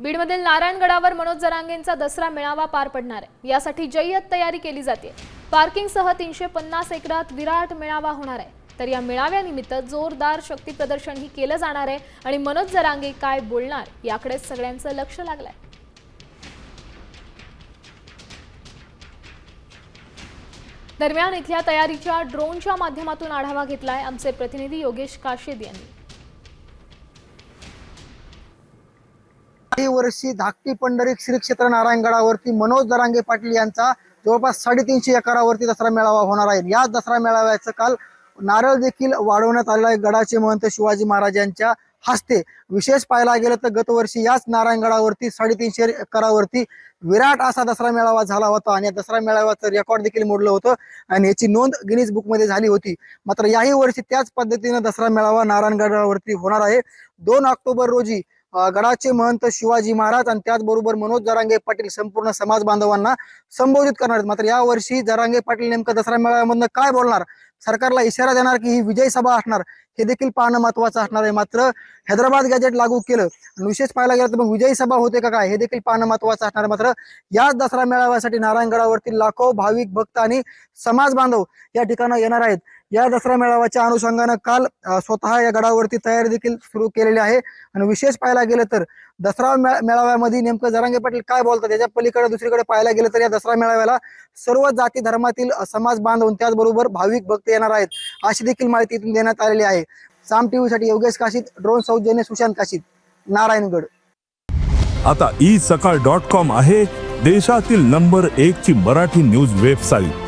बीडमधील नारायणगडावर मनोज जरांगेंचा दसरा मेळावा पार पडणार आहे. यासाठी जय्यत तयारी केली जाते. पार्किंगसह तीनशे पन्नास एकरात विराट मेळावा होणार आहे. तर या मेळाव्यानिमित्त जोरदार शक्ती प्रदर्शनही केलं जाणार आहे आणि मनोज जरांगे काय बोलणार याकडेच सगळ्यांचं लक्ष लागलंय. दरम्यान इथल्या तयारीच्या ड्रोनच्या माध्यमातून आढावा घेतलाय आमचे प्रतिनिधी योगेश काशेद यांनी. काही वर्षी धाकटी पंढरी श्री क्षेत्र नारायणगडावरती मनोज दरांगे पाटील यांचा जवळपास साडेतीनशे एकरावरती दसरा मेळावा होणार आहे. याच दसरा मेळाव्याचं काल नारळ देखील वाढवण्यात आलेला आहे गडाचे महंत शिवाजी महाराजांच्या हस्ते. विशेष पाहायला गेलं तर गतवर्षी याच नारायणगडावरती साडेतीनशे एकरावरती विराट असा दसरा मेळावा झाला होता आणि या दसरा मेळाव्याचं रेकॉर्ड देखील मोडलं होतं आणि याची नोंद गिनीज बुकमध्ये झाली होती. मात्र याही वर्षी त्याच पद्धतीनं दसरा मेळावा नारायणगडावरती होणार आहे. दोन ऑक्टोबर रोजी गडाचे महंत शिवाजी महाराज आणि त्याचबरोबर मनोज जरांगे पाटील संपूर्ण समाज बांधवांना संबोधित करणार आहेत. मात्र या वर्षी जरांगे पाटील नेमकं दसरा मेळाव्यामधनं काय बोलणार? सरकारला इशारा देणार की ही विजय सभा असणार? हे देखील पाहणं महत्वाचं असणार आहे. मात्र हैदराबाद गॅजेट लागू केलं विशेष पाहायला गेलं तर मग विजयी सभा होते का काय? हे देखील पाहणं महत्वाचं असणार आहे. मात्र याच दसरा मेळाव्यासाठी नारायणगडावरती लाखो भाविक भक्त आणि समाज बांधव या ठिकाणी येणार आहेत. या दसरा मेळाव्याच्या अनुषंगानं काल स्वतः या गडावरती तयारी देखील सुरू केलेली आहे. आणि विशेष पाहायला गेलं तर दसरा मेळाव्यामध्ये नेमकं जरांगे पाटील काय बोलतात याच्या पलीकडे दुसरीकडे पाहायला गेलं तर या दसरा मेळाव्याला सर्व जाती धर्मातील समाज बांधव त्याचबरोबर भाविक भक्त येणार आहेत अशी देखील माहिती इथून देण्यात आलेली आहे. साम टीव्ही साठी योगेश काशीत ड्रोन सौजन्य सुशांत काशीत नारायणगड. आता ई सकाळ डॉट कॉम आहे देशातील नंबर एक ची मराठी न्यूज वेबसाईट.